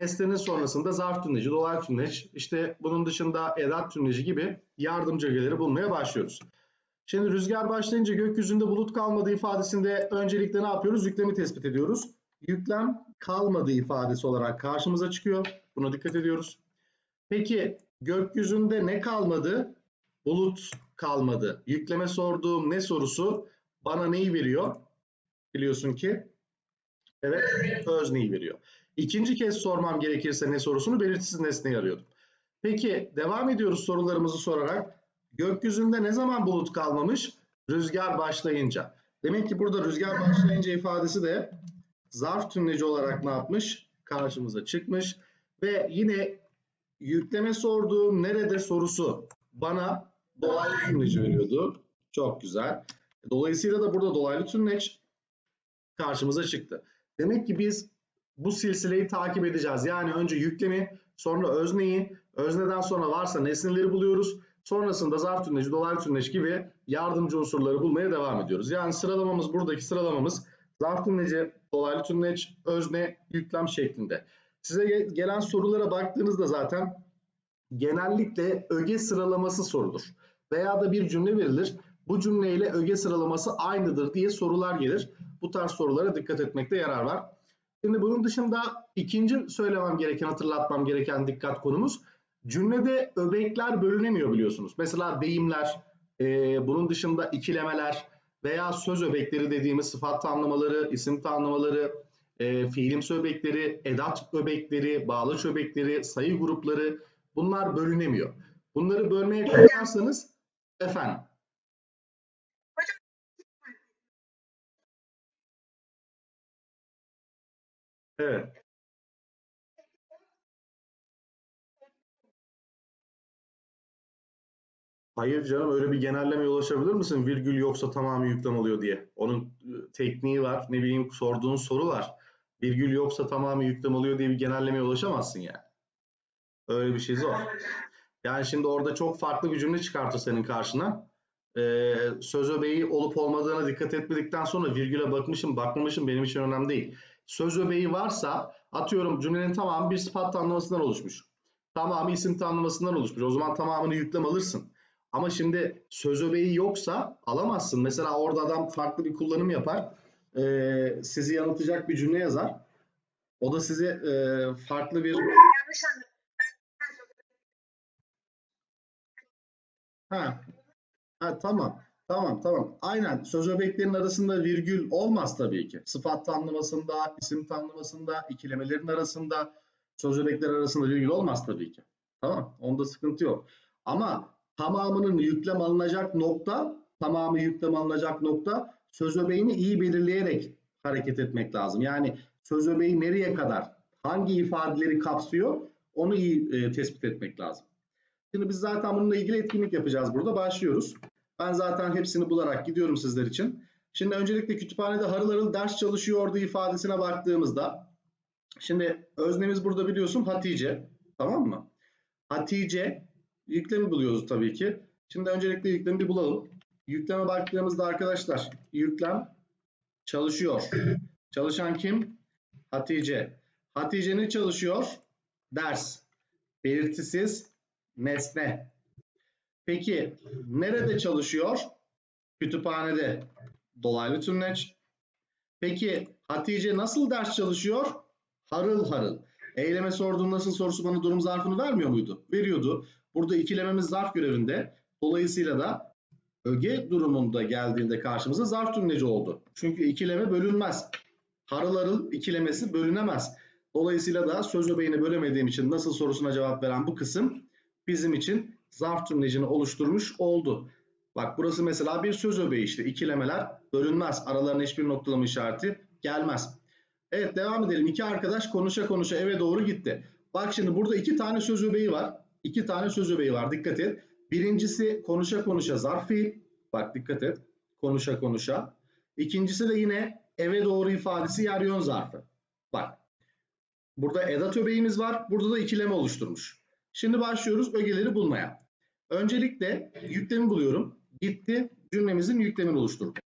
Nesnenin sonrasında zarf tümleci, dolaylı tümleç, işte bunun dışında edat tümleci gibi yardımcı ögeleri bulmaya başlıyoruz. Şimdi rüzgar başlayınca gökyüzünde bulut kalmadı ifadesinde öncelikle ne yapıyoruz? Yüklemi tespit ediyoruz. Yüklem kalmadı ifadesi olarak karşımıza çıkıyor. Buna dikkat ediyoruz. Peki gökyüzünde ne kalmadı? Bulut kalmadı. Yükleme sorduğum ne sorusu bana neyi veriyor? Biliyorsun ki evet özneyi veriyor. İkinci kez sormam gerekirse ne sorusunu belirtisiz nesneyi arıyordum. Peki devam ediyoruz sorularımızı sorarak. Gökyüzünde ne zaman bulut kalmamış? Rüzgar başlayınca. Demek ki burada rüzgar başlayınca ifadesi de zarf tümleci olarak ne yapmış? Karşımıza çıkmış. Ve yine yükleme sorduğum nerede sorusu bana dolaylı tümleci veriyordu. Çok güzel. Dolayısıyla da burada dolaylı tümleç karşımıza çıktı. Demek ki biz bu silsileyi takip edeceğiz. Yani önce yüklemi, sonra özneyi, özneden sonra varsa nesneleri buluyoruz. Sonrasında zarf tümleci, dolaylı tümleç gibi yardımcı unsurları bulmaya devam ediyoruz. Yani sıralamamız buradaki sıralamamız zarf tümleci, dolaylı tümleç, özne, yüklem şeklinde. Size gelen sorulara baktığınızda zaten genellikle öge sıralaması sorulur. Veya da bir cümle verilir. Bu cümleyle öge sıralaması aynıdır diye sorular gelir. Bu tarz sorulara dikkat etmekte yarar var. Şimdi bunun dışında ikinci söylemem gereken, hatırlatmam gereken dikkat konumuz cümlede öbekler bölünemiyor biliyorsunuz. Mesela deyimler, e, bunun dışında ikilemeler veya söz öbekleri dediğimiz sıfat tanımlamaları, isim tanımlamaları, e, fiilimsi öbekleri, edat öbekleri, bağlaç öbekleri, sayı grupları bunlar bölünemiyor. Bunları bölmeye kalkarsanız efendim Evet. Hayır canım öyle bir genellemeye ulaşabilir misin? Virgül yoksa tamamı yüklem oluyor diye. Onun tekniği var. Ne bileyim sorduğun soru var. Virgül yoksa tamamı yüklem oluyor diye bir genellemeye ulaşamazsın yani. Öyle bir şey zor. Yani şimdi orada çok farklı bir cümle çıkartır senin karşına. Ee, söz öbeği olup olmadığına dikkat etmedikten sonra virgüle bakmışım bakmamışım benim için önemli değil. Söz öbeği varsa atıyorum cümlenin tamamı bir sıfat tanımlamasından oluşmuş. Tamamı isim tanımlamasından oluşmuş. O zaman tamamını yüklem alırsın. Ama şimdi söz öbeği yoksa alamazsın. Mesela orada adam farklı bir kullanım yapar. Ee, sizi yanıltacak bir cümle yazar. O da size e, farklı bir... Ha, ha tamam. Tamam tamam. Aynen. Söz öbeklerinin arasında virgül olmaz tabii ki. Sıfat tanımlamasında, isim tanımlamasında, ikilemelerin arasında söz öbekler arasında virgül olmaz tabii ki. Tamam. Onda sıkıntı yok. Ama tamamının yüklem alınacak nokta, tamamı yüklem alınacak nokta söz öbeğini iyi belirleyerek hareket etmek lazım. Yani söz öbeği nereye kadar, hangi ifadeleri kapsıyor onu iyi e, tespit etmek lazım. Şimdi biz zaten bununla ilgili etkinlik yapacağız burada. Başlıyoruz. Ben zaten hepsini bularak gidiyorum sizler için. Şimdi öncelikle kütüphanede harıl harıl ders çalışıyordu ifadesine baktığımızda şimdi öznemiz burada biliyorsun Hatice. Tamam mı? Hatice yüklemi buluyoruz tabii ki. Şimdi öncelikle yüklemi bir bulalım. Yükleme baktığımızda arkadaşlar yüklem çalışıyor. Çalışan kim? Hatice. Hatice ne çalışıyor? Ders. Belirtisiz nesne. Peki nerede çalışıyor? Kütüphanede. Dolaylı tümleç. Peki Hatice nasıl ders çalışıyor? Harıl harıl. Eyleme sorduğum nasıl sorusu bana durum zarfını vermiyor muydu? Veriyordu. Burada ikilememiz zarf görevinde. Dolayısıyla da öge durumunda geldiğinde karşımıza zarf tümleci oldu. Çünkü ikileme bölünmez. Harıl harıl ikilemesi bölünemez. Dolayısıyla da söz öbeğini bölemediğim için nasıl sorusuna cevap veren bu kısım bizim için zarf tümlecini oluşturmuş oldu. Bak burası mesela bir söz öbeği işte. İkilemeler bölünmez. Aralarına hiçbir noktalama işareti gelmez. Evet devam edelim. İki arkadaş konuşa konuşa eve doğru gitti. Bak şimdi burada iki tane söz öbeği var. İki tane söz öbeği var. Dikkat et. Birincisi konuşa konuşa zarf fiil. Bak dikkat et. Konuşa konuşa. İkincisi de yine eve doğru ifadesi yer yön zarfı. Bak. Burada edat öbeğimiz var. Burada da ikileme oluşturmuş. Şimdi başlıyoruz ögeleri bulmaya. Öncelikle yüklemi buluyorum. Gitti cümlemizin yüklemini oluşturduk.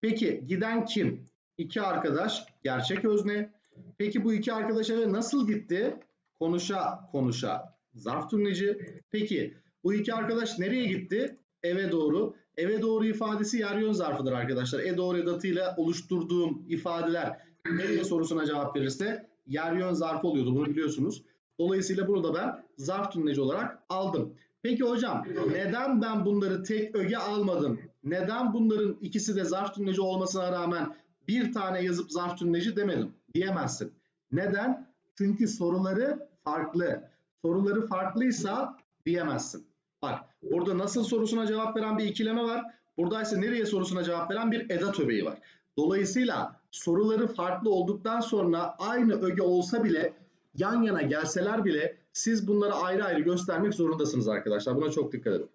Peki giden kim? İki arkadaş gerçek özne. Peki bu iki arkadaş eve nasıl gitti? konuşa konuşa zarf tümleci. Peki bu iki arkadaş nereye gitti? Eve doğru. Eve doğru ifadesi yer yön zarfıdır arkadaşlar. E doğru edatıyla oluşturduğum ifadeler nereye sorusuna cevap verirse yer yön zarfı oluyordu. Bunu biliyorsunuz. Dolayısıyla bunu da ben zarf tümleci olarak aldım. Peki hocam neden ben bunları tek öge almadım? Neden bunların ikisi de zarf tümleci olmasına rağmen bir tane yazıp zarf tümleci demedim? Diyemezsin. Neden? Çünkü soruları farklı. Soruları farklıysa diyemezsin. Bak burada nasıl sorusuna cevap veren bir ikileme var. Burada ise nereye sorusuna cevap veren bir edat öbeği var. Dolayısıyla soruları farklı olduktan sonra aynı öge olsa bile yan yana gelseler bile siz bunları ayrı ayrı göstermek zorundasınız arkadaşlar. Buna çok dikkat edin.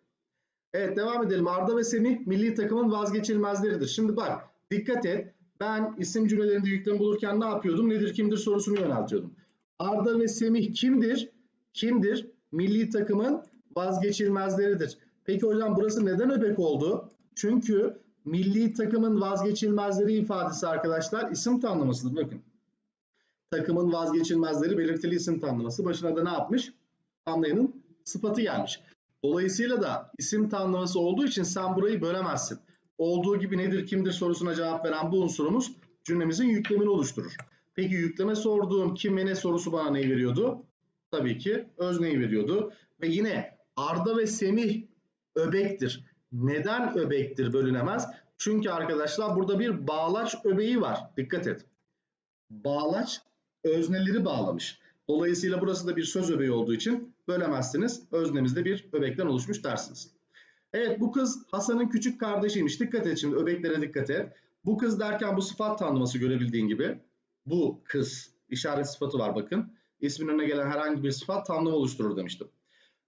Evet devam edelim. Arda ve Semih milli takımın vazgeçilmezleridir. Şimdi bak dikkat et. Ben isim cümlelerinde yüklemi bulurken ne yapıyordum? Nedir kimdir sorusunu yöneltiyordum. Arda ve Semih kimdir? Kimdir? Milli takımın vazgeçilmezleridir. Peki hocam burası neden öbek oldu? Çünkü milli takımın vazgeçilmezleri ifadesi arkadaşlar isim tanımlasıdır. Bakın. Takımın vazgeçilmezleri belirtili isim tanımlaması. Başına da ne yapmış? Anlayanın sıfatı gelmiş. Dolayısıyla da isim tanımlaması olduğu için sen burayı bölemezsin. Olduğu gibi nedir kimdir sorusuna cevap veren bu unsurumuz cümlemizin yüklemini oluşturur. Peki yükleme sorduğum kim ne sorusu bana neyi veriyordu? Tabii ki özneyi veriyordu. Ve yine Arda ve Semih öbektir. Neden öbektir bölünemez? Çünkü arkadaşlar burada bir bağlaç öbeği var. Dikkat et. Bağlaç özneleri bağlamış. Dolayısıyla burası da bir söz öbeği olduğu için bölemezsiniz. Öznemiz de bir öbekten oluşmuş dersiniz. Evet bu kız Hasan'ın küçük kardeşiymiş. Dikkat et şimdi öbeklere dikkat et. Bu kız derken bu sıfat tanımlaması görebildiğin gibi. Bu kız işaret sıfatı var bakın. İsmin önüne gelen herhangi bir sıfat tamlama oluşturur demiştim.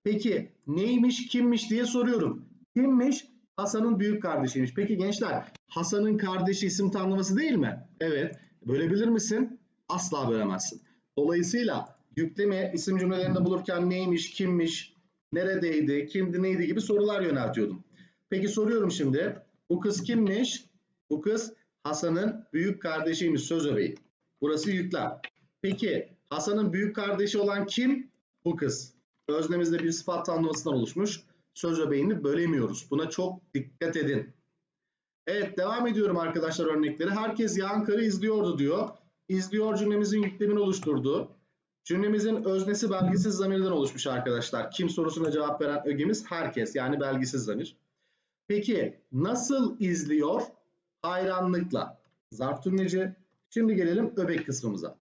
Peki neymiş kimmiş diye soruyorum. Kimmiş? Hasan'ın büyük kardeşiymiş. Peki gençler Hasan'ın kardeşi isim tanımlaması değil mi? Evet. Bölebilir misin? Asla bölemezsin. Dolayısıyla yükleme isim cümlelerinde bulurken neymiş, kimmiş, neredeydi, kimdi, neydi gibi sorular yöneltiyordum. Peki soruyorum şimdi. Bu kız kimmiş? Bu kız Hasan'ın büyük kardeşiymiş söz öbeği. Burası yüklem. Peki Hasan'ın büyük kardeşi olan kim? Bu kız. Öznemizde bir sıfat tanımlamasından oluşmuş. Söz öbeğini bölemiyoruz. Buna çok dikkat edin. Evet devam ediyorum arkadaşlar örnekleri. Herkes yağan karı izliyordu diyor. İzliyor cümlemizin yüklemini oluşturdu. Cümlemizin öznesi belgisiz zamirden oluşmuş arkadaşlar. Kim sorusuna cevap veren ögemiz herkes yani belgisiz zamir. Peki nasıl izliyor? Hayranlıkla. Zarf tümleci. Şimdi gelelim öbek kısmımıza.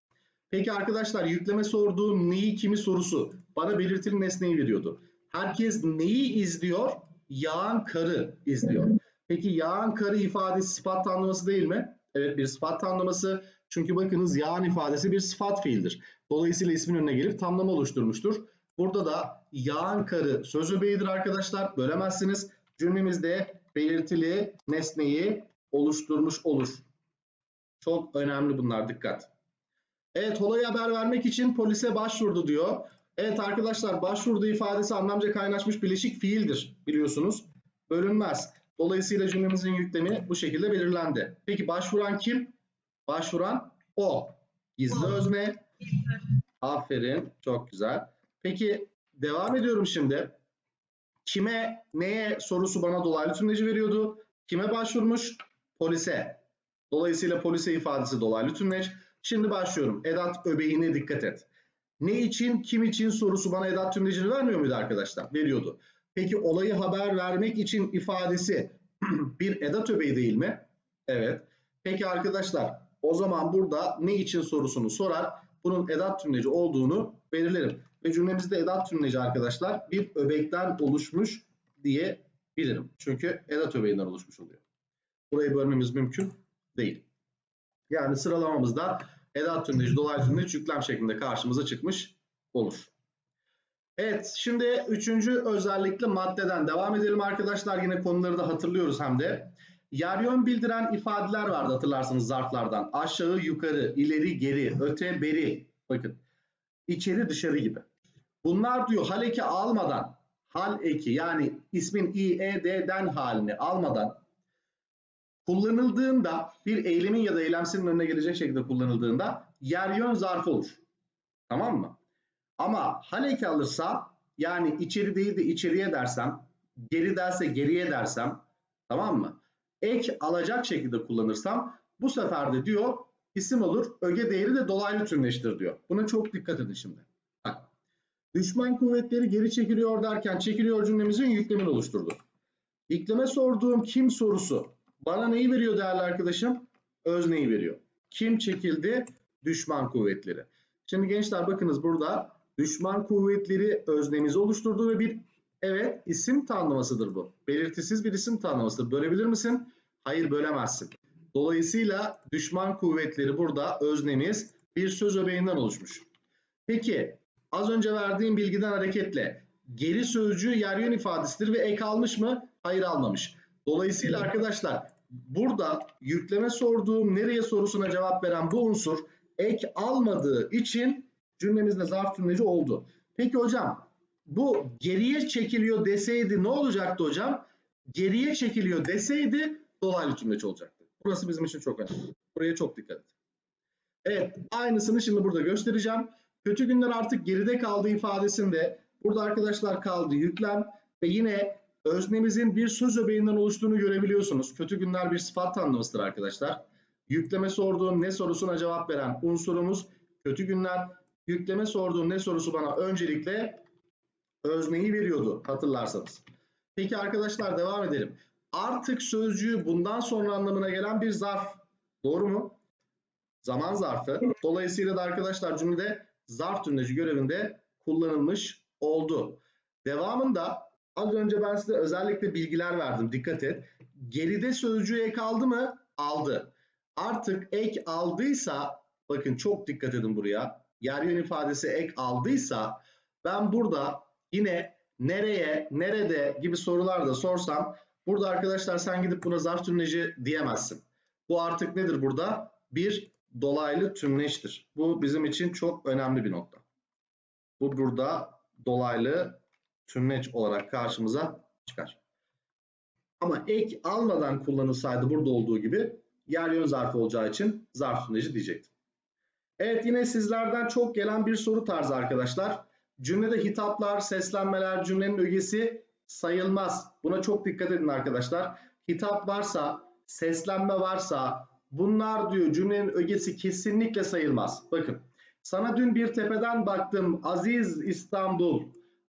Peki arkadaşlar yükleme sorduğum neyi kimi sorusu bana belirtili nesneyi veriyordu. Herkes neyi izliyor? Yağan karı izliyor. Peki yağan karı ifadesi sıfat tanımlaması değil mi? Evet bir sıfat tanımlaması. Çünkü bakınız yağan ifadesi bir sıfat fiildir. Dolayısıyla ismin önüne gelip tamlama oluşturmuştur. Burada da yağan karı söz öbeğidir arkadaşlar. Bölemezsiniz. Cümlemizde belirtili nesneyi oluşturmuş olur. Çok önemli bunlar dikkat. Evet olaya haber vermek için polise başvurdu diyor. Evet arkadaşlar başvurdu ifadesi anlamca kaynaşmış bileşik fiildir biliyorsunuz. Bölünmez. Dolayısıyla cümlemizin yüklemi bu şekilde belirlendi. Peki başvuran kim? Başvuran o. Gizli özne. Aferin. Çok güzel. Peki devam ediyorum şimdi. Kime, neye sorusu bana dolaylı tümleci veriyordu. Kime başvurmuş? Polise. Dolayısıyla polise ifadesi dolaylı tümleç. Şimdi başlıyorum. Edat öbeğine dikkat et. Ne için, kim için sorusu bana edat tümlecini vermiyor muydu arkadaşlar? Veriyordu. Peki olayı haber vermek için ifadesi bir edat öbeği değil mi? Evet. Peki arkadaşlar o zaman burada ne için sorusunu sorar. Bunun edat tümleci olduğunu belirlerim. Ve cümlemizde edat tümleci arkadaşlar bir öbekten oluşmuş diye bilirim. Çünkü edat öbeğinden oluşmuş oluyor. Burayı bölmemiz mümkün değil. Yani sıralamamızda edat tümleci, dolaylı tümleci yüklem şeklinde karşımıza çıkmış olur. Evet, şimdi üçüncü özellikle maddeden devam edelim arkadaşlar. Yine konuları da hatırlıyoruz hem de. Yer yön bildiren ifadeler vardı hatırlarsınız zarflardan. Aşağı, yukarı, ileri, geri, öte, beri. Bakın. içeri, dışarı gibi. Bunlar diyor hal eki almadan, hal eki yani ismin i, e, d'den halini almadan kullanıldığında bir eylemin ya da eylemsinin önüne gelecek şekilde kullanıldığında yer yön zarfı olur. Tamam mı? Ama haleki alırsa yani içeri değil de içeriye dersem, geri derse geriye dersem tamam mı? Ek alacak şekilde kullanırsam bu sefer de diyor isim olur. Öge değeri de dolaylı tümleştir diyor. Buna çok dikkat edin şimdi. Bak. Düşman kuvvetleri geri çekiliyor derken çekiliyor cümlemizin yüklemini oluşturdu. İklime sorduğum kim sorusu bana neyi veriyor değerli arkadaşım? Özneyi veriyor. Kim çekildi? Düşman kuvvetleri. Şimdi gençler bakınız burada düşman kuvvetleri öznemizi oluşturdu ve bir evet isim tanımlamasıdır bu. Belirtisiz bir isim tanımlamasıdır. Bölebilir misin? Hayır bölemezsin. Dolayısıyla düşman kuvvetleri burada öznemiz bir söz öbeğinden oluşmuş. Peki az önce verdiğim bilgiden hareketle geri sözcüğü yer yön ifadesidir ve ek almış mı? Hayır almamış. Dolayısıyla arkadaşlar burada yükleme sorduğum nereye sorusuna cevap veren bu unsur ek almadığı için cümlemizde zarf cümleci oldu. Peki hocam bu geriye çekiliyor deseydi ne olacaktı hocam? Geriye çekiliyor deseydi dolaylı cümleci olacaktı. Burası bizim için çok önemli. Buraya çok dikkat et. Evet aynısını şimdi burada göstereceğim. Kötü günler artık geride kaldı ifadesinde burada arkadaşlar kaldı yüklem ve yine öznemizin bir söz öbeğinden oluştuğunu görebiliyorsunuz. Kötü günler bir sıfat tanımlamasıdır arkadaşlar. Yükleme sorduğum ne sorusuna cevap veren unsurumuz kötü günler. Yükleme sorduğum ne sorusu bana öncelikle özneyi veriyordu hatırlarsanız. Peki arkadaşlar devam edelim. Artık sözcüğü bundan sonra anlamına gelen bir zarf. Doğru mu? Zaman zarfı. Dolayısıyla da arkadaşlar cümlede zarf tümleci görevinde kullanılmış oldu. Devamında az önce ben size özellikle bilgiler verdim. Dikkat et. Geride sözcüğü ek aldı mı? Aldı. Artık ek aldıysa bakın çok dikkat edin buraya. Yer yön ifadesi ek aldıysa ben burada yine nereye, nerede gibi sorular da sorsam burada arkadaşlar sen gidip buna zarf tümleci diyemezsin. Bu artık nedir burada? Bir dolaylı tümleçtir. Bu bizim için çok önemli bir nokta. Bu burada dolaylı tümleç olarak karşımıza çıkar. Ama ek almadan kullanılsaydı burada olduğu gibi yer yön zarfı olacağı için zarf tümleci diyecektim. Evet yine sizlerden çok gelen bir soru tarzı arkadaşlar. Cümlede hitaplar, seslenmeler, cümlenin ögesi sayılmaz. Buna çok dikkat edin arkadaşlar. Hitap varsa, seslenme varsa bunlar diyor cümlenin ögesi kesinlikle sayılmaz. Bakın sana dün bir tepeden baktım Aziz İstanbul.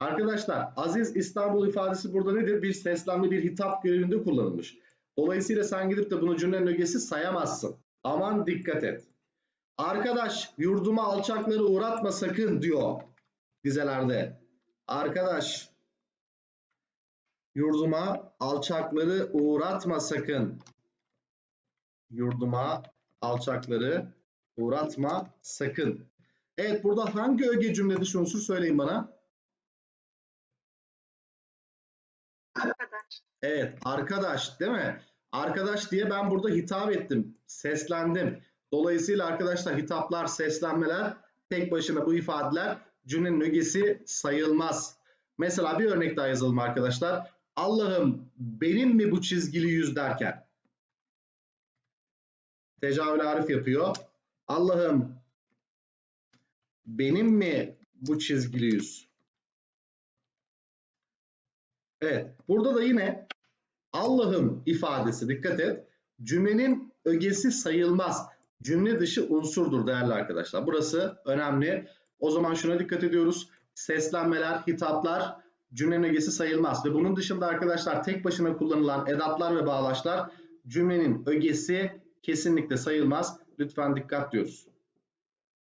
Arkadaşlar Aziz İstanbul ifadesi burada nedir? Bir seslenme bir hitap görevinde kullanılmış. Dolayısıyla sen gidip de bunu cümlenin ögesi sayamazsın. Aman dikkat et. Arkadaş yurduma alçakları uğratma sakın diyor dizelerde. Arkadaş yurduma alçakları uğratma sakın. Yurduma alçakları uğratma sakın. Evet burada hangi öge cümle dışı unsur söyleyin bana. Arkadaş. Evet arkadaş değil mi? Arkadaş diye ben burada hitap ettim. Seslendim. Dolayısıyla arkadaşlar hitaplar, seslenmeler tek başına bu ifadeler cümlenin ögesi sayılmaz. Mesela bir örnek daha yazalım arkadaşlar. Allah'ım benim mi bu çizgili yüz derken. Tecavül Arif yapıyor. Allah'ım benim mi bu çizgili yüz? Evet. Burada da yine Allah'ım ifadesi dikkat et. Cümlenin ögesi sayılmaz. Cümle dışı unsurdur değerli arkadaşlar. Burası önemli. O zaman şuna dikkat ediyoruz. Seslenmeler, hitaplar cümlenin ögesi sayılmaz. Ve bunun dışında arkadaşlar tek başına kullanılan edatlar ve bağlaçlar cümlenin ögesi kesinlikle sayılmaz. Lütfen dikkat diyoruz.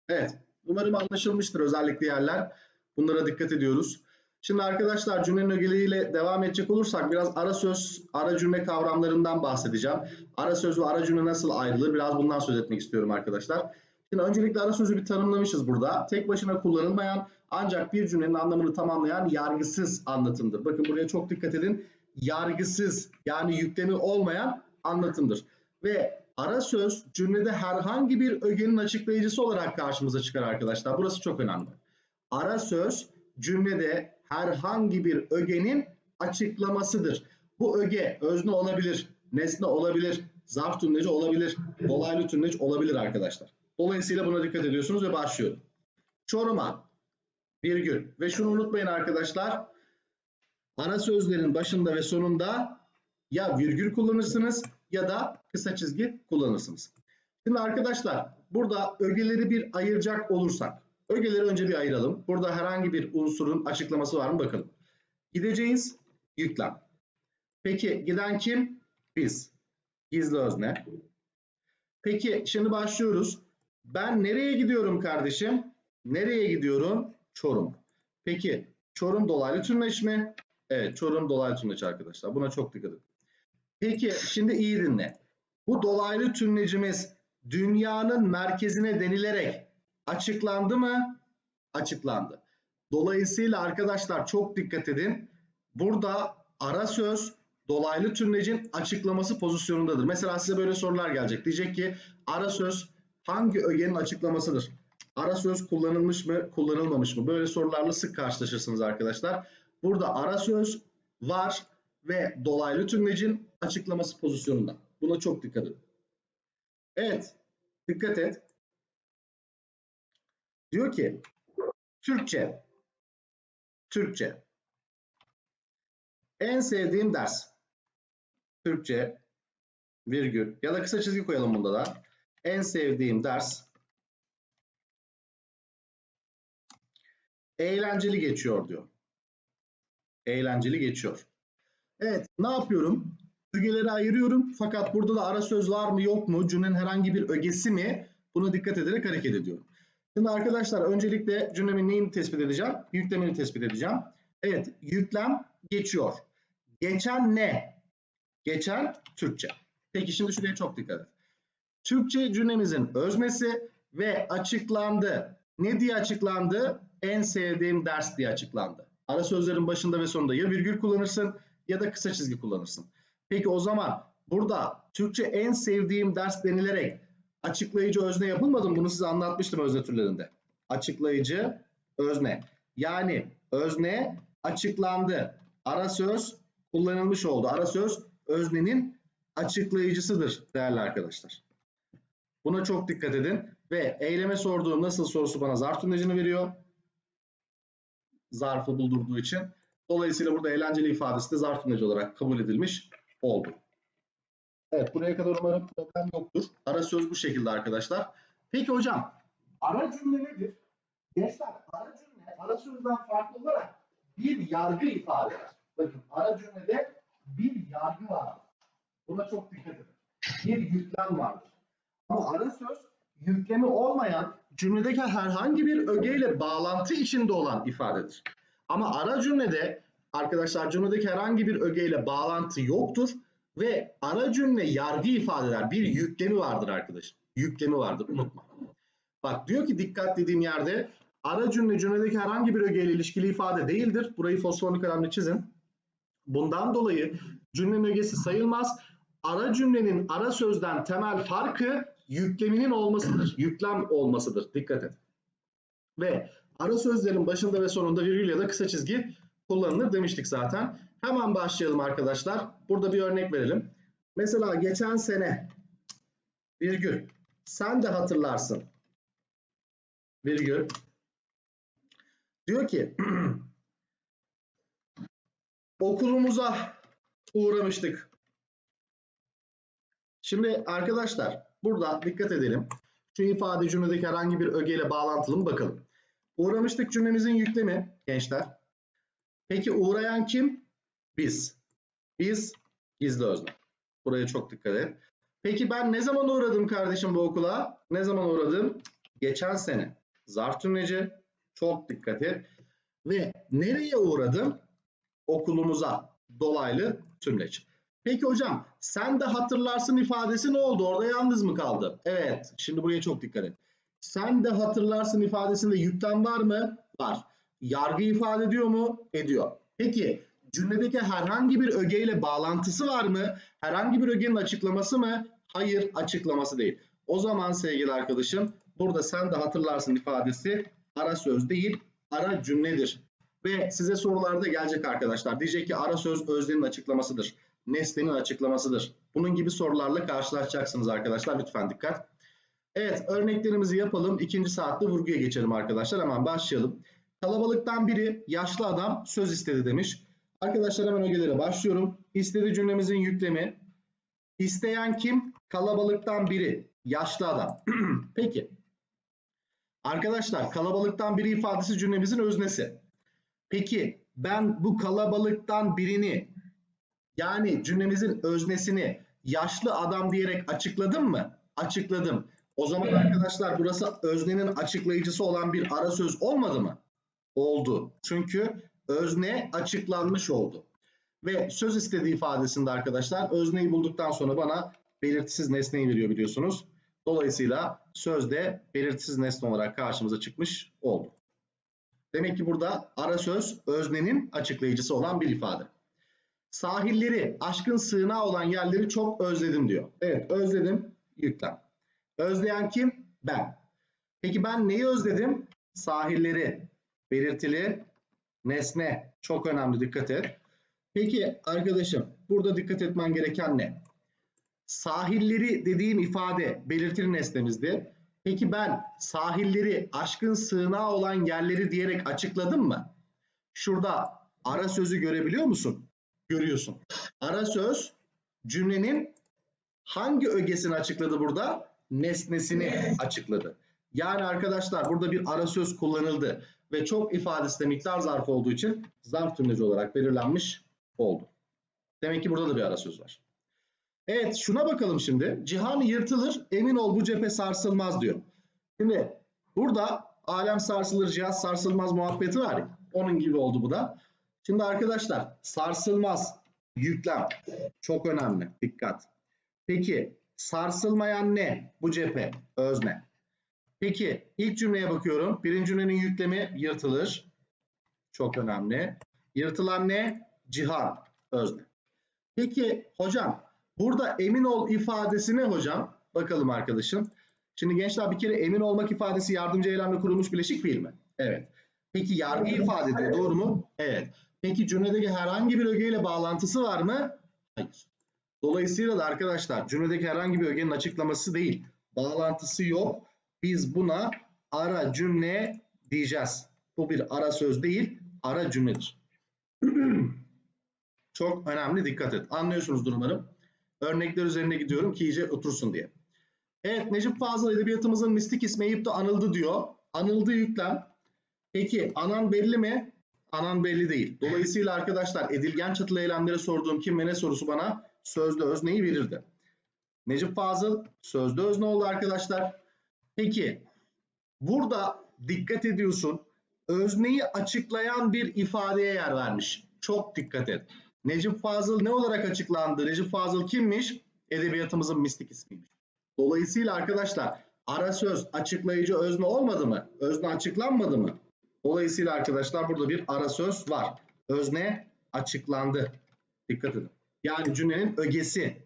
Evet. Umarım anlaşılmıştır özellikle yerler. Bunlara dikkat ediyoruz. Şimdi arkadaşlar cümlenin ögeleriyle devam edecek olursak biraz ara söz, ara cümle kavramlarından bahsedeceğim. Ara söz ve ara cümle nasıl ayrılır? Biraz bundan söz etmek istiyorum arkadaşlar. Şimdi öncelikle ara sözü bir tanımlamışız burada. Tek başına kullanılmayan ancak bir cümlenin anlamını tamamlayan yargısız anlatımdır. Bakın buraya çok dikkat edin. Yargısız yani yüklemi olmayan anlatımdır. Ve ara söz cümlede herhangi bir ögenin açıklayıcısı olarak karşımıza çıkar arkadaşlar. Burası çok önemli. Ara söz cümlede herhangi bir ögenin açıklamasıdır. Bu öge özne olabilir, nesne olabilir, zarf tümleci olabilir, dolaylı tümleç olabilir arkadaşlar. Dolayısıyla buna dikkat ediyorsunuz ve başlıyorum. Çorum'a virgül. Ve şunu unutmayın arkadaşlar. Ara sözlerin başında ve sonunda ya virgül kullanırsınız ya da kısa çizgi kullanırsınız. Şimdi arkadaşlar burada ögeleri bir ayıracak olursak. Ögeleri önce bir ayıralım. Burada herhangi bir unsurun açıklaması var mı bakalım. Gideceğiz yüklem. Peki giden kim? Biz. Gizli özne. Peki şimdi başlıyoruz. Ben nereye gidiyorum kardeşim? Nereye gidiyorum? Çorum. Peki Çorum dolaylı tümleç mi? Evet Çorum dolaylı tümleç arkadaşlar. Buna çok dikkat edin. Peki şimdi iyi dinle. Bu dolaylı tümlecimiz dünyanın merkezine denilerek açıklandı mı? Açıklandı. Dolayısıyla arkadaşlar çok dikkat edin. Burada ara söz dolaylı tümlecin açıklaması pozisyonundadır. Mesela size böyle sorular gelecek. Diyecek ki ara söz hangi ögenin açıklamasıdır? Ara söz kullanılmış mı, kullanılmamış mı? Böyle sorularla sık karşılaşırsınız arkadaşlar. Burada ara söz var ve dolaylı tümlecin açıklaması pozisyonunda. Buna çok dikkat edin. Evet, dikkat et. Diyor ki Türkçe Türkçe en sevdiğim ders Türkçe virgül ya da kısa çizgi koyalım bunda da. En sevdiğim ders eğlenceli geçiyor diyor. Eğlenceli geçiyor. Evet, ne yapıyorum? Ögeleri ayırıyorum. Fakat burada da ara söz var mı yok mu? Cümlenin herhangi bir ögesi mi? Buna dikkat ederek hareket ediyorum. Şimdi arkadaşlar öncelikle cümlemin neyini tespit edeceğim? Yüklemini tespit edeceğim. Evet, yüklem geçiyor. Geçen ne? Geçen Türkçe. Peki şimdi şuraya çok dikkat et. Türkçe cümlemizin öznesi ve açıklandı. Ne diye açıklandı? En sevdiğim ders diye açıklandı. Ara sözlerin başında ve sonunda ya virgül kullanırsın ya da kısa çizgi kullanırsın. Peki o zaman burada Türkçe en sevdiğim ders denilerek açıklayıcı özne yapılmadı mı? Bunu size anlatmıştım özne türlerinde. Açıklayıcı özne. Yani özne açıklandı. Ara söz kullanılmış oldu. Ara söz öznenin açıklayıcısıdır değerli arkadaşlar. Buna çok dikkat edin. Ve eyleme sorduğum nasıl sorusu bana zarf tümlecini veriyor. Zarfı buldurduğu için. Dolayısıyla burada eğlenceli ifadesi de zarf tümleci olarak kabul edilmiş oldu. Evet buraya kadar umarım problem yoktur. Ara söz bu şekilde arkadaşlar. Peki hocam ara cümle nedir? Gençler ara cümle ara sözden farklı olarak bir yargı ifade eder. Bakın ara cümlede bir yargı var. Buna çok dikkat edin. Bir yüklem vardır. Ama ara söz yüklemi olmayan cümledeki herhangi bir ögeyle bağlantı içinde olan ifadedir. Ama ara cümlede arkadaşlar cümledeki herhangi bir ögeyle bağlantı yoktur ve ara cümle yargı ifade eder. Bir yüklemi vardır arkadaş. Yüklemi vardır unutma. Bak diyor ki dikkat dediğim yerde ara cümle cümledeki herhangi bir ögeyle ilişkili ifade değildir. Burayı fosforlu kalemle çizin. Bundan dolayı cümlenin ögesi sayılmaz. Ara cümlenin ara sözden temel farkı yükleminin olmasıdır. Yüklem olmasıdır. Dikkat et. Ve ara sözlerin başında ve sonunda virgül ya da kısa çizgi kullanılır demiştik zaten. Hemen başlayalım arkadaşlar. Burada bir örnek verelim. Mesela geçen sene virgül sen de hatırlarsın virgül diyor ki okulumuza uğramıştık. Şimdi arkadaşlar burada dikkat edelim. Şu ifade cümledeki herhangi bir ögeyle bağlantılı mı bakalım. Uğramıştık cümlemizin yüklemi gençler. Peki uğrayan kim? Biz. Biz gizli özne. Buraya çok dikkat et. Peki ben ne zaman uğradım kardeşim bu okula? Ne zaman uğradım? Geçen sene. Zarf tümleci. Çok dikkat et. Ve nereye uğradım? Okulumuza. Dolaylı tümleç. Peki hocam sen de hatırlarsın ifadesi ne oldu? Orada yalnız mı kaldı? Evet. Şimdi buraya çok dikkat et. Sen de hatırlarsın ifadesinde yüklem var mı? Var. Yargı ifade ediyor mu? Ediyor. Peki cümledeki herhangi bir ögeyle bağlantısı var mı? Herhangi bir ögenin açıklaması mı? Hayır açıklaması değil. O zaman sevgili arkadaşım burada sen de hatırlarsın ifadesi ara söz değil ara cümledir. Ve size sorularda gelecek arkadaşlar. Diyecek ki ara söz öznenin açıklamasıdır. Nesnenin açıklamasıdır. Bunun gibi sorularla karşılaşacaksınız arkadaşlar. Lütfen dikkat. Evet örneklerimizi yapalım. İkinci saatte vurguya geçelim arkadaşlar. Hemen başlayalım. Kalabalıktan biri yaşlı adam söz istedi demiş. Arkadaşlar hemen ögelere başlıyorum. İstedi cümlemizin yüklemi. İsteyen kim? Kalabalıktan biri. Yaşlı adam. Peki. Arkadaşlar kalabalıktan biri ifadesi cümlemizin öznesi. Peki ben bu kalabalıktan birini yani cümlemizin öznesini yaşlı adam diyerek açıkladım mı? Açıkladım. O zaman arkadaşlar burası öznenin açıklayıcısı olan bir ara söz olmadı mı? Oldu. Çünkü özne açıklanmış oldu. Ve söz istediği ifadesinde arkadaşlar özneyi bulduktan sonra bana belirtisiz nesneyi veriyor biliyorsunuz. Dolayısıyla sözde belirtisiz nesne olarak karşımıza çıkmış oldu. Demek ki burada ara söz öznenin açıklayıcısı olan bir ifade. Sahilleri, aşkın sığınağı olan yerleri çok özledim diyor. Evet özledim yüklem. Özleyen kim? Ben. Peki ben neyi özledim? Sahilleri. Belirtili nesne. Çok önemli dikkat et. Peki arkadaşım burada dikkat etmen gereken ne? Sahilleri dediğim ifade belirtili nesnemizdi. Peki ben sahilleri aşkın sığınağı olan yerleri diyerek açıkladım mı? Şurada ara sözü görebiliyor musun? Görüyorsun. Ara söz cümlenin hangi ögesini açıkladı burada? Nesnesini açıkladı. Yani arkadaşlar burada bir ara söz kullanıldı ve çok ifadesi de miktar zarfı olduğu için zarf tümleci olarak belirlenmiş oldu. Demek ki burada da bir ara söz var. Evet şuna bakalım şimdi. Cihan yırtılır emin ol bu cephe sarsılmaz diyor. Şimdi burada alem sarsılır cihaz sarsılmaz muhabbeti var ya. Onun gibi oldu bu da. Şimdi arkadaşlar sarsılmaz yüklem çok önemli. Dikkat. Peki sarsılmayan ne? Bu cephe özne. Peki ilk cümleye bakıyorum. Birinci cümlenin yüklemi yırtılır. Çok önemli. Yırtılan ne? Cihan özne. Peki hocam burada emin ol ifadesi ne hocam? Bakalım arkadaşım. Şimdi gençler bir kere emin olmak ifadesi yardımcı eylemle kurulmuş bileşik fiil mi? Evet. Peki yargı ifade ediyor doğru mu? Evet. Peki cümledeki herhangi bir ögeyle bağlantısı var mı? Hayır. Dolayısıyla da arkadaşlar cümledeki herhangi bir ögenin açıklaması değil. Bağlantısı yok. Biz buna ara cümle diyeceğiz. Bu bir ara söz değil, ara cümledir. Çok önemli dikkat et. Anlıyorsunuz umarım. Örnekler üzerine gidiyorum ki iyice otursun diye. Evet Necip Fazıl edebiyatımızın mistik ismi Eyüp'te anıldı diyor. Anıldı yüklem. Peki anan belli mi? Anan belli değil. Dolayısıyla arkadaşlar edilgen çatılı eylemlere sorduğum kim ve ne sorusu bana sözde özneyi verirdi. Necip Fazıl sözde özne oldu arkadaşlar. Peki burada dikkat ediyorsun. Özneyi açıklayan bir ifadeye yer vermiş. Çok dikkat et. Necip Fazıl ne olarak açıklandı? Necip Fazıl kimmiş? Edebiyatımızın mistik ismiymiş. Dolayısıyla arkadaşlar ara söz açıklayıcı özne olmadı mı? Özne açıklanmadı mı? Dolayısıyla arkadaşlar burada bir ara söz var. Özne açıklandı. Dikkat edin. Yani cümlenin ögesi.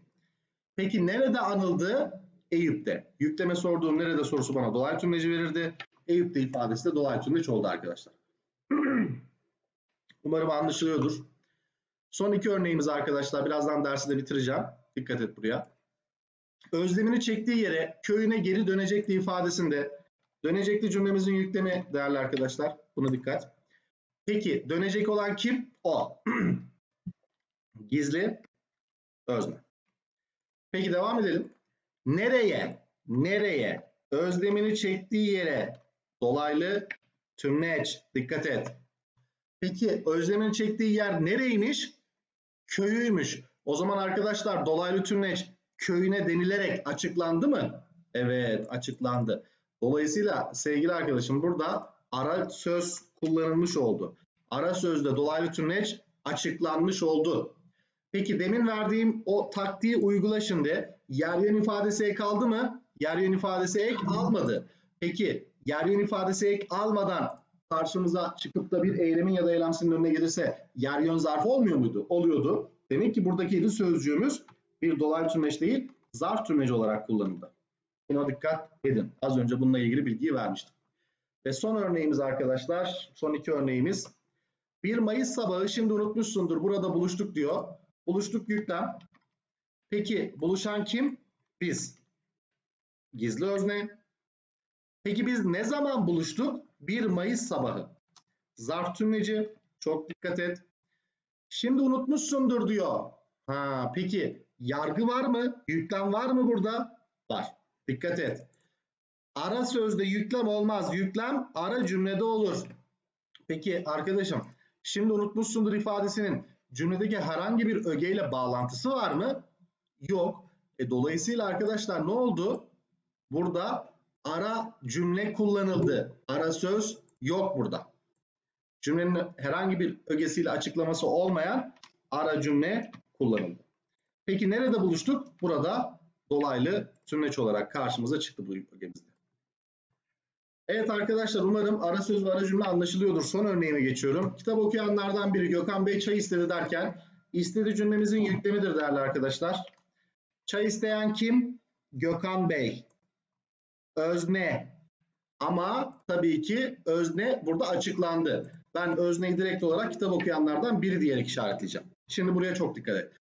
Peki nerede anıldı? Eyüp'te. Yükleme sorduğum nerede sorusu bana dolaylı tümleci verirdi. Eyüp'te ifadesi de dolaylı tümleç oldu arkadaşlar. Umarım anlaşılıyordur. Son iki örneğimiz arkadaşlar. Birazdan dersi de bitireceğim. Dikkat et buraya. Özlemini çektiği yere köyüne geri dönecekti ifadesinde dönecekti cümlemizin yüklemi değerli arkadaşlar. Buna dikkat. Peki dönecek olan kim? O. Gizli özne. Peki devam edelim. Nereye? Nereye? Özlemini çektiği yere dolaylı tümleç. Dikkat et. Peki özlemini çektiği yer nereymiş? Köyüymüş. O zaman arkadaşlar dolaylı tümleç köyüne denilerek açıklandı mı? Evet açıklandı. Dolayısıyla sevgili arkadaşım burada ara söz kullanılmış oldu. Ara sözde dolaylı tümleç açıklanmış oldu. Peki demin verdiğim o taktiği uygula şimdi. Yer yön ifadesi ek aldı mı? Yer yön ifadesi ek almadı. Peki yer yön ifadesi ek almadan karşımıza çıkıp da bir eylemin ya da eylemsinin önüne gelirse yer yön zarfı olmuyor muydu? Oluyordu. Demek ki buradaki sözcüğümüz bir dolaylı tümleç değil zarf tümleci olarak kullanıldı. Buna dikkat edin. Az önce bununla ilgili bilgiyi vermiştim. Ve son örneğimiz arkadaşlar, son iki örneğimiz. 1 Mayıs sabahı şimdi unutmuşsundur burada buluştuk diyor. Buluştuk yüklem. Peki buluşan kim? Biz. Gizli özne. Peki biz ne zaman buluştuk? 1 Mayıs sabahı. zarf tümleci. Çok dikkat et. Şimdi unutmuşsundur diyor. Ha, peki yargı var mı? Yüklem var mı burada? Var. Dikkat et. Ara sözde yüklem olmaz. Yüklem ara cümlede olur. Peki arkadaşım şimdi unutmuşsundur ifadesinin cümledeki herhangi bir ögeyle bağlantısı var mı? Yok. E, dolayısıyla arkadaşlar ne oldu? Burada ara cümle kullanıldı. Ara söz yok burada. Cümlenin herhangi bir ögesiyle açıklaması olmayan ara cümle kullanıldı. Peki nerede buluştuk? Burada dolaylı tümleç olarak karşımıza çıktı bu ögemizde. Evet arkadaşlar umarım ara söz ve ara cümle anlaşılıyordur. Son örneğime geçiyorum. Kitap okuyanlardan biri Gökhan Bey çay istedi derken istedi cümlemizin yüklemidir değerli arkadaşlar. Çay isteyen kim? Gökhan Bey. Özne. Ama tabii ki özne burada açıklandı. Ben özneyi direkt olarak kitap okuyanlardan biri diyerek işaretleyeceğim. Şimdi buraya çok dikkat et.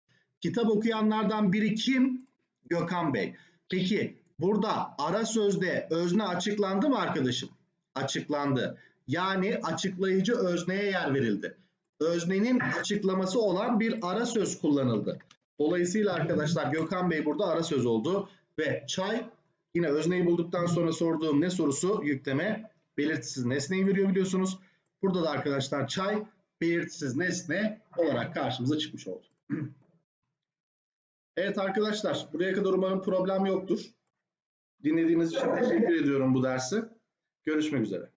Kitap okuyanlardan biri kim? Gökhan Bey. Peki burada ara sözde özne açıklandı mı arkadaşım? Açıklandı. Yani açıklayıcı özneye yer verildi. Öznenin açıklaması olan bir ara söz kullanıldı. Dolayısıyla arkadaşlar Gökhan Bey burada ara söz oldu ve çay yine özneyi bulduktan sonra sorduğum ne sorusu yükleme belirtisiz nesneyi veriyor biliyorsunuz. Burada da arkadaşlar çay belirtisiz nesne olarak karşımıza çıkmış oldu. Evet arkadaşlar buraya kadar umarım problem yoktur. Dinlediğiniz için teşekkür ediyorum bu dersi. Görüşmek üzere.